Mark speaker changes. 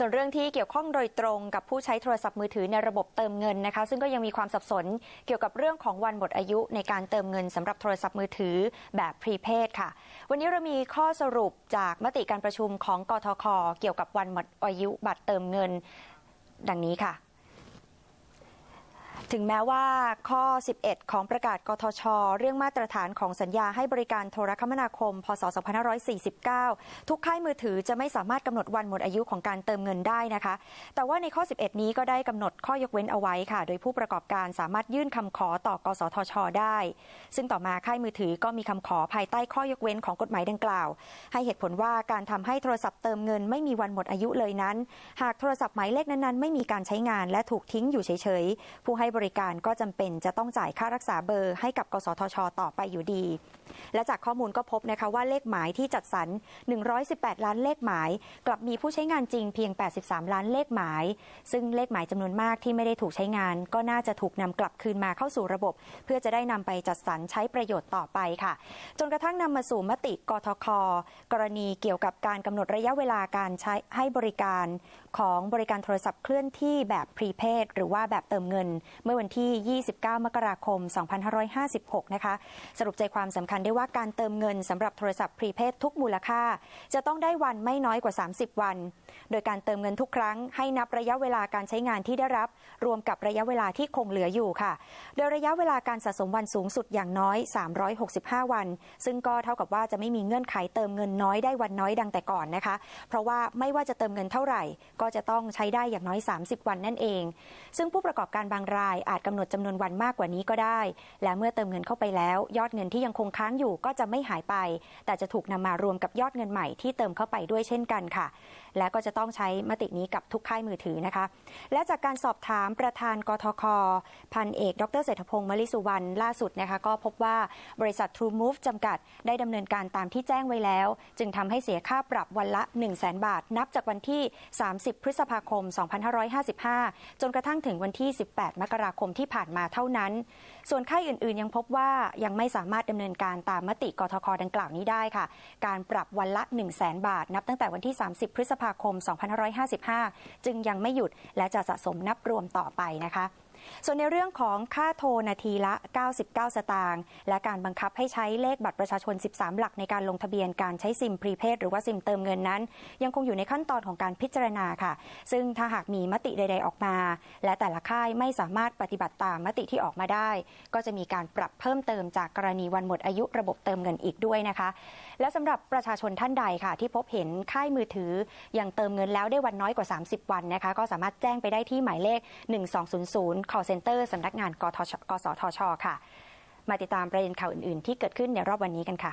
Speaker 1: ส่วนเรื่องที่เกี่ยวข้องโดยตรงกับผู้ใช้โทรศัพท์มือถือในระบบเติมเงินนะคะ ซึ่งก็ยังมีความสับสนเกี่ยวกับเรื่องของวันหมดอายุในการเติมเงินสำหรับโทรศัพท์มือถือแบบพรีเพดค่ะ วันนี้เรามีข้อสรุปจากมติการประชุมของกทคเกี่ยวกับวันหมดอายุบัตรเติมเงิน ดังนี้ค่ะ ถึงแม้ว่าข้อ 11 ของประกาศกทช เรื่องมาตรฐานของสัญญาให้บริการโทรคมนาคม พศ 2549 ทุกค่ายมือถือจะไม่สามารถกำหนดวันหมดอายุของการเติมเงินได้นะคะ แต่ว่าในข้อ 11 นี้ก็ได้กำหนดข้อยกเว้นเอาไว้ค่ะ โดยผู้ประกอบการสามารถยื่นคำขอต่อกสทช ได้ ซึ่งต่อมาค่ายมือถือก็มีคำขอภายใต้ข้อยกเว้นของกฎหมายดังกล่าว ให้เหตุผลว่าการทำให้โทรศัพท์เติมเงินไม่มีวันหมดอายุเลยนั้น หากโทรศัพท์หมายเลขนั้นๆไม่มีการใช้งานและถูกทิ้งอยู่เฉยๆผู้ให้บริการก็จำเป็นจะต้องจ่ายค่ารักษาเบอร์ให้กับกสทช ต่อไปอยู่ดี และจากข้อมูลก็พบนะคะว่าเลขหมายที่จัดสรร 118 ล้านเลขหมาย กลับมีผู้ใช้งานจริงเพียง 83 ล้านเลขหมาย ซึ่งเลขหมายจำนวนมากที่ไม่ได้ถูกใช้งาน ก็น่าจะถูกนำกลับคืนมาเข้าสู่ระบบ เพื่อจะได้นำไปจัดสรรใช้ประโยชน์ต่อไปค่ะ จนกระทั่งนำมาสู่มติกทค กรณีเกี่ยวกับการกำหนดระยะเวลาการใช้ให้บริการของบริการโทรศัพท์เคลื่อนที่แบบพรีเพดหรือว่าแบบเติมเงินมื่อวันที่ 29 มกราคม 2556 นะคะ สรุปใจความสำคัญได้ว่าการเติมเงินสำหรับโทรศัพท์พรีเพดทุกมูลค่า จะต้องได้วันไม่น้อยกว่า 30 วัน โดยการเติมเงินทุกครั้งให้นับระยะเวลาการใช้งานที่ได้รับ รวมกับระยะเวลาที่คงเหลืออยู่ค่ะ โดยระยะเวลาการสะสมวันสูงสุดอย่างน้อย 365 วัน ซึ่งก็เท่ากับว่าจะไม่มีเงื่อนไขเติมเงินน้อยได้วันน้อยดังแต่ก่อนนะคะ เพราะว่าไม่ว่าจะเติมเงินเท่าไหร่ ก็จะต้องใช้ได้อย่างน้อย 30 วันนั่นเอง ซึ่งผู้ประกอบการบางรายอาจกำหนดจำนวนวันมากกว่านี้ก็ได้ และเมื่อเติมเงินเข้าไปแล้ว ยอดเงินที่ยังคงค้างอยู่ก็จะไม่หายไป แต่จะถูกนำมารวมกับยอดเงินใหม่ที่เติมเข้าไปด้วยเช่นกันค่ะ และก็จะต้องใช้มตินี้กับทุกค่ายมือถือนะคะ และจากการสอบถามประธานกทค พันเอกดรเศรษฐพงศ์มลิสุวรรณล่าสุดนะคะก็พบว่าบริษัท True Move จำกัดได้ดำเนินการตามที่แจ้งไว้แล้ว จึงทำให้เสียค่าปรับวันละ 1 0 0 0 0แบาท นับจากวันที่ 30 พฤษภาคม 2555 จนกระทั่งถึงวันที่ 18 มกราคมที่ผ่านมาเท่านั้น ส่วนค่ายอื่นๆ ยังพบว่ายังไม่สามารถดำเนินการตามมติกทคดังกล่าวนี้ได้ค่ะ การปรับวันละ 1 0 0 0 0แบาท นับตั้งแต่วันที่ 30 พฤษภาคม 2555 จึงยังไม่หยุดและจะสะสมนับรวมต่อไปนะคะ ส่วนในเรื่องของค่าโทรนาทีละ 99 สตางค์และการบังคับให้ใช้เลขบัตรประชาชน 13 หลักในการลงทะเบียนการใช้ซิมพรีเพดหรือว่าซิมเติมเงินนั้น ยังคงอยู่ในขั้นตอนของการพิจารณาค่ะ ซึ่งถ้าหากมีมติใด ๆออกมา และแต่ละค่ายไม่สามารถปฏิบัติตามมติที่ออกมาได้ ก็จะมีการปรับเพิ่มเติมจากกรณีวันหมดอายุระบบเติมเงินอีกด้วยนะคะ และสำหรับประชาชนท่านใดค่ะ ที่พบเห็นค่ายมือถือยังเติมเงินแล้วได้วันน้อยกว่า 30 วันนะคะ ก็สามารถแจ้งไปได้ที่หมายเลข 1200 call center สำนักงานกทชกสทชค่ะ มาติดตามประเด็นข่าวอื่น ๆ ที่เกิดขึ้นในรอบวันนี้กันค่ะ